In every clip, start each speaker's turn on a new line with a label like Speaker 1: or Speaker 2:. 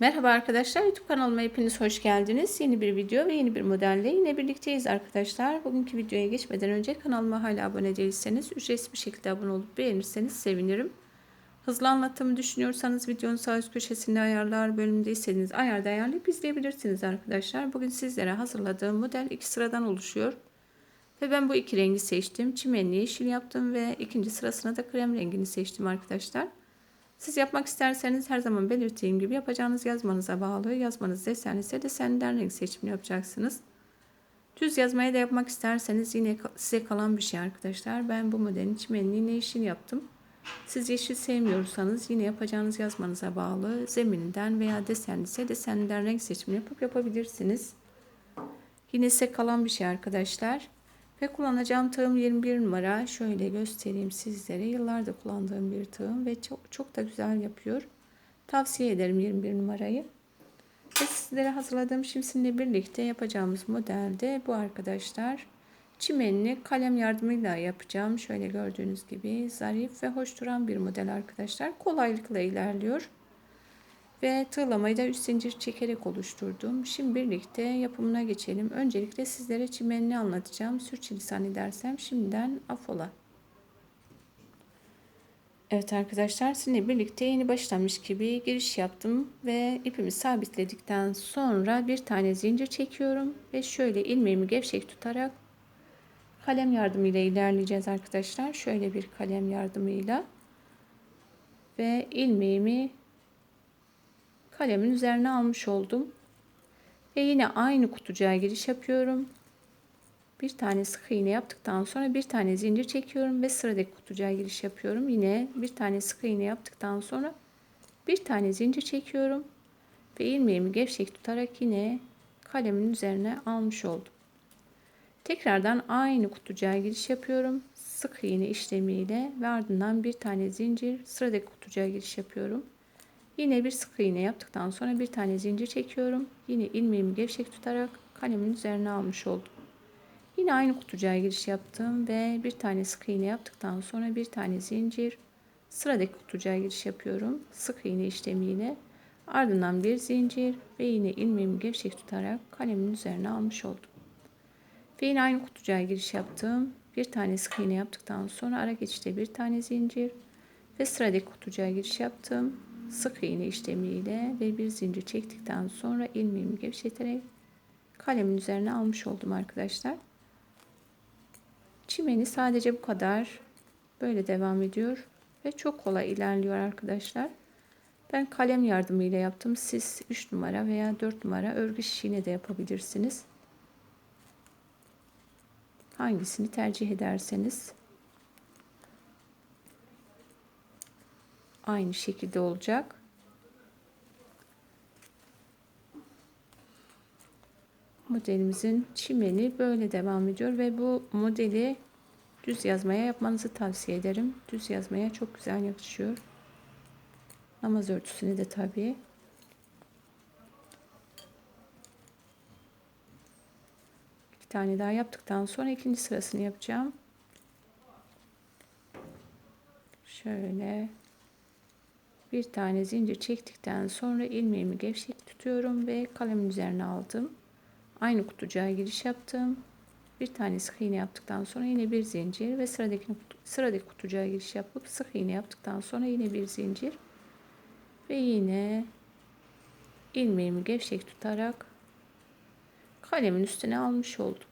Speaker 1: Merhaba arkadaşlar YouTube kanalıma hepiniz hoş geldiniz. Yeni bir video ve yeni bir modelle yine birlikteyiz arkadaşlar. Bugünkü videoya geçmeden önce kanalıma hala abone değilseniz ücretsiz bir şekilde abone olup beğenirseniz sevinirim. Hızlı anlattığımı düşünüyorsanız videonun sağ üst köşesinde ayarlar bölümünde istediğiniz ayarda ayarlayıp izleyebilirsiniz arkadaşlar. Bugün sizlere hazırladığım model iki sıradan oluşuyor. Ve ben bu iki rengi seçtim. Çimenli yeşil yaptım ve ikinci sırasına da krem rengini seçtim arkadaşlar. Siz yapmak isterseniz her zaman belirttiğim gibi yapacağınız yazmanıza bağlı. Yazmanız desen ise desenden renk seçimini yapacaksınız. Düz yazmaya da yapmak isterseniz yine size kalan bir şey arkadaşlar. Ben bu modelin çimenliğine yeşil yaptım. Siz yeşil sevmiyorsanız yine yapacağınız yazmanıza bağlı. Zemininden veya desen ise deseninden renk seçimini yapıp yapabilirsiniz. Yine size kalan bir şey arkadaşlar. Ve kullanacağım tığım 21 numara. Şöyle göstereyim sizlere. Yıllardır kullandığım bir tığım ve çok çok da güzel yapıyor. Tavsiye ederim 21 numarayı. Ve sizlere hazırladığım şimsinle birlikte yapacağımız modelde bu arkadaşlar. Çimenli kalem yardımıyla yapacağım. Şöyle gördüğünüz gibi zarif ve hoş duran bir model arkadaşlar. Kolaylıkla ilerliyor. Ve tığlamayı da üst zincir çekerek oluşturdum. Şimdi birlikte yapımına geçelim. Öncelikle sizlere çimenini anlatacağım. Sürçülisan edersem şimdiden affola. Evet arkadaşlar sizinle birlikte yeni başlamış gibi giriş yaptım ve ipimi sabitledikten sonra bir tane zincir çekiyorum ve şöyle ilmeğimi gevşek tutarak kalem yardımıyla ilerleyeceğiz arkadaşlar. Şöyle bir kalem yardımıyla ve ilmeğimi kalemin üzerine almış oldum. Ve yine aynı kutucuğa giriş yapıyorum. Bir tane sık iğne yaptıktan sonra bir tane zincir çekiyorum ve sıradaki kutucuğa giriş yapıyorum. Yine bir tane sık iğne yaptıktan sonra bir tane zincir çekiyorum ve ilmeğimi gevşek tutarak yine kalemin üzerine almış oldum. Tekrardan aynı kutucuğa giriş yapıyorum. Sık iğne işlemiyle ve ardından bir tane zincir sıradaki kutucuğa giriş yapıyorum. Yine bir sık iğne yaptıktan sonra bir tane zincir çekiyorum. Yine ilmeğimi gevşek tutarak kalemin üzerine almış oldum. Yine aynı kutucuğa giriş yaptım ve bir tane sık iğne yaptıktan sonra bir tane zincir sıradaki kutucuğa giriş yapıyorum. Sık iğne işlemiyle ardından bir zincir ve yine ilmeğimi gevşek tutarak kalemin üzerine almış oldum. Ve yine aynı kutucuğa giriş yaptım. Bir tane sık iğne yaptıktan sonra ara geçişte bir tane zincir ve sıradaki kutucuğa giriş yaptım sık iğne işlemiyle ve bir zincir çektikten sonra ilmeğimi gevşeterek kalemin üzerine almış oldum arkadaşlar. Çimeni sadece bu kadar böyle devam ediyor ve çok kolay ilerliyor arkadaşlar. Ben kalem yardımıyla yaptım. Siz 3 numara veya 4 numara örgü şişiğine de yapabilirsiniz. Hangisini tercih ederseniz aynı şekilde olacak. Modelimizin çimeni böyle devam ediyor ve bu modeli düz yazmaya yapmanızı tavsiye ederim. Düz yazmaya çok güzel yakışıyor. Namaz örtüsüne de tabii. İki tane daha yaptıktan sonra ikinci sırasını yapacağım. Şöyle bir tane zincir çektikten sonra ilmeğimi gevşek tutuyorum ve kalemin üzerine aldım. Aynı kutucuğa giriş yaptım. Bir tane sık iğne yaptıktan sonra yine bir zincir ve sıradaki sıradaki kutucuğa giriş yapıp sık iğne yaptıktan sonra yine bir zincir ve yine ilmeğimi gevşek tutarak kalemin üstüne almış oldum.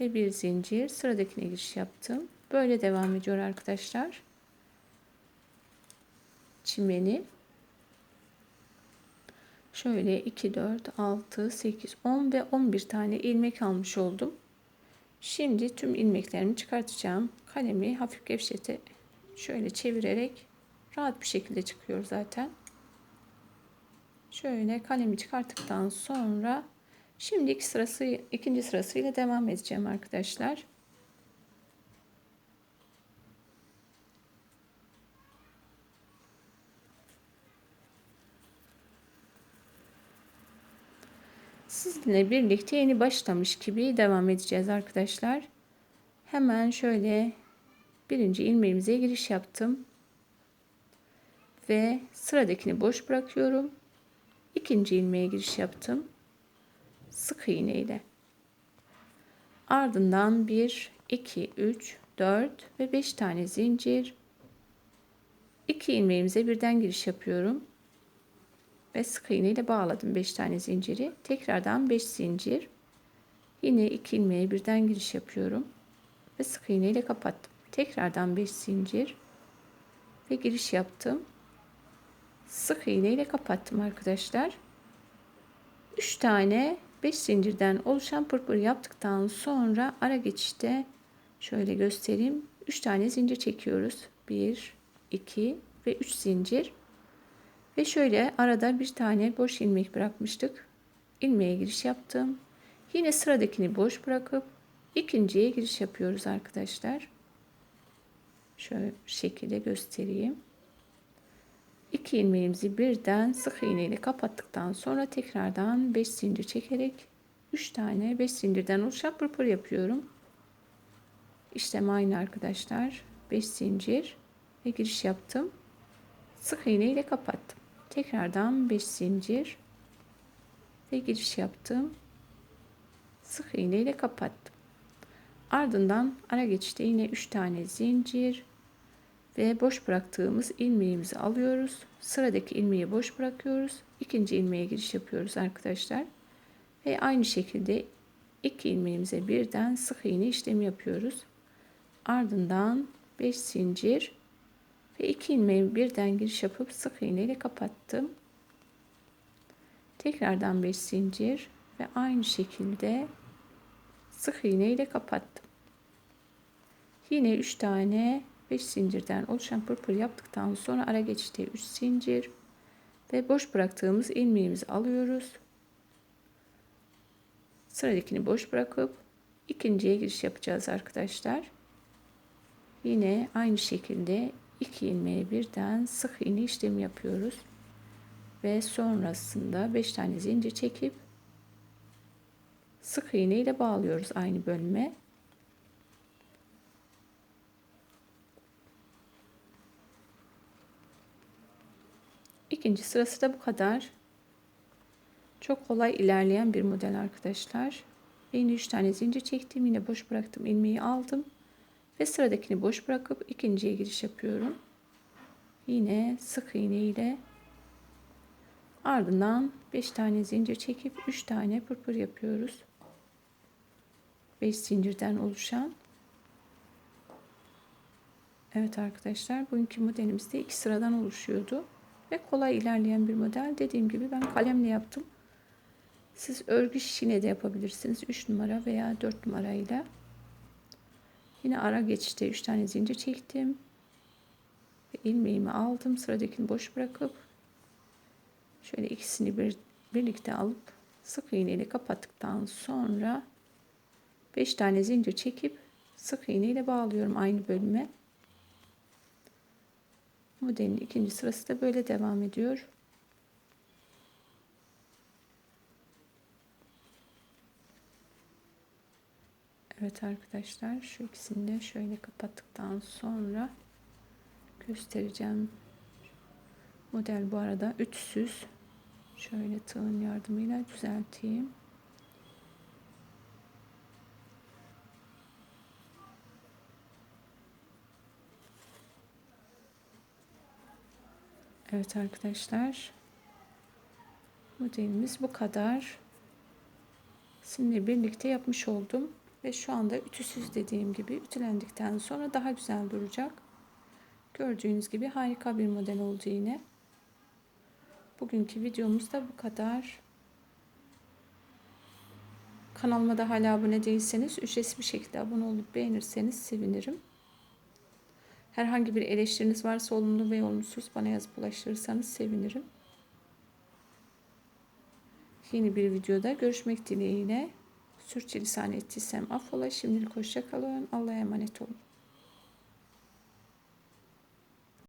Speaker 1: Ve bir zincir sıradakine giriş yaptım. Böyle devam ediyor arkadaşlar çimeni. Şöyle 2, 4, 6, 8, 10 ve 11 tane ilmek almış oldum. Şimdi tüm ilmeklerimi çıkartacağım. Kalemi hafif gevşete şöyle çevirerek rahat bir şekilde çıkıyor zaten. Şöyle kalemi çıkarttıktan sonra şimdi iki sırası ikinci sırasıyla devam edeceğim arkadaşlar. Sizinle birlikte yeni başlamış gibi devam edeceğiz arkadaşlar. Hemen şöyle birinci ilmeğimize giriş yaptım. ve sıradakini boş bırakıyorum. İkinci ilmeğe giriş yaptım. Sık iğne ile. Ardından 1, 2, 3, 4 ve 5 tane zincir. 2 ilmeğimize birden giriş yapıyorum. Ve sık iğne ile bağladım 5 tane zinciri. Tekrardan 5 zincir. Yine 2 ilmeğe birden giriş yapıyorum. Ve sık iğne ile kapattım. Tekrardan 5 zincir. Ve giriş yaptım. Sık iğne ile kapattım arkadaşlar. 3 tane 5 zincirden oluşan pırpır yaptıktan sonra ara geçişte şöyle göstereyim. 3 tane zincir çekiyoruz. 1, 2 ve 3 zincir. Ve şöyle arada bir tane boş ilmek bırakmıştık. İlmeğe giriş yaptım. Yine sıradakini boş bırakıp ikinciye giriş yapıyoruz arkadaşlar. Şöyle şekilde göstereyim. İki ilmeğimizi birden sık iğne ile kapattıktan sonra tekrardan 5 zincir çekerek 3 tane 5 zincirden oluşan pırpır yapıyorum. İşlem aynı arkadaşlar. 5 zincir ve giriş yaptım. Sık iğne ile kapattım. Tekrardan 5 zincir ve giriş yaptım. Sık iğne ile kapattım. Ardından ara geçişte yine 3 tane zincir ve boş bıraktığımız ilmeğimizi alıyoruz. Sıradaki ilmeği boş bırakıyoruz. İkinci ilmeğe giriş yapıyoruz arkadaşlar. Ve aynı şekilde iki ilmeğimize birden sık iğne işlemi yapıyoruz. Ardından 5 zincir ve iki ilmeği birden giriş yapıp sık iğne ile kapattım. Tekrardan 5 zincir ve aynı şekilde sık iğne ile kapattım. Yine 3 tane 5 zincirden oluşan pırpır yaptıktan sonra ara geçişte 3 zincir ve boş bıraktığımız ilmeğimizi alıyoruz. Sıradakini boş bırakıp ikinciye giriş yapacağız arkadaşlar. Yine aynı şekilde iki ilmeğe birden sık iğne işlemi yapıyoruz. Ve sonrasında 5 tane zincir çekip sık iğne ile bağlıyoruz aynı bölüme. İkinci sırası da bu kadar. Çok kolay ilerleyen bir model arkadaşlar. Yine 3 tane zincir çektim. Yine boş bıraktım. ilmeği aldım. Ve sıradakini boş bırakıp ikinciye giriş yapıyorum. Yine sık iğne ile ardından 5 tane zincir çekip 3 tane pırpır yapıyoruz. 5 zincirden oluşan. Evet arkadaşlar bugünkü modelimizde iki sıradan oluşuyordu ve kolay ilerleyen bir model. Dediğim gibi ben kalemle yaptım. Siz örgü şişine de yapabilirsiniz. 3 numara veya 4 numarayla. Yine ara geçişte 3 tane zincir çektim. Ve ilmeğimi aldım. Sıradakini boş bırakıp şöyle ikisini bir, birlikte alıp sık iğne ile kapattıktan sonra 5 tane zincir çekip sık iğne ile bağlıyorum aynı bölüme. Modelin ikinci sırası da böyle devam ediyor. Evet arkadaşlar şu ikisini de şöyle kapattıktan sonra göstereceğim. Model bu arada ütüsüz. Şöyle tığın yardımıyla düzelteyim. Evet arkadaşlar. Modelimiz bu kadar. Sizinle birlikte yapmış oldum. Ve şu anda ütüsüz dediğim gibi ütülendikten sonra daha güzel duracak. Gördüğünüz gibi harika bir model oldu yine. Bugünkü videomuz da bu kadar. Kanalıma da hala abone değilseniz ücretsiz bir şekilde abone olup beğenirseniz sevinirim. Herhangi bir eleştiriniz varsa olumlu ve olumsuz bana yazıp ulaştırırsanız sevinirim. Yeni bir videoda görüşmek dileğiyle. Sürçülisan ettiysem affola. Şimdilik hoşçakalın. Allah'a emanet olun.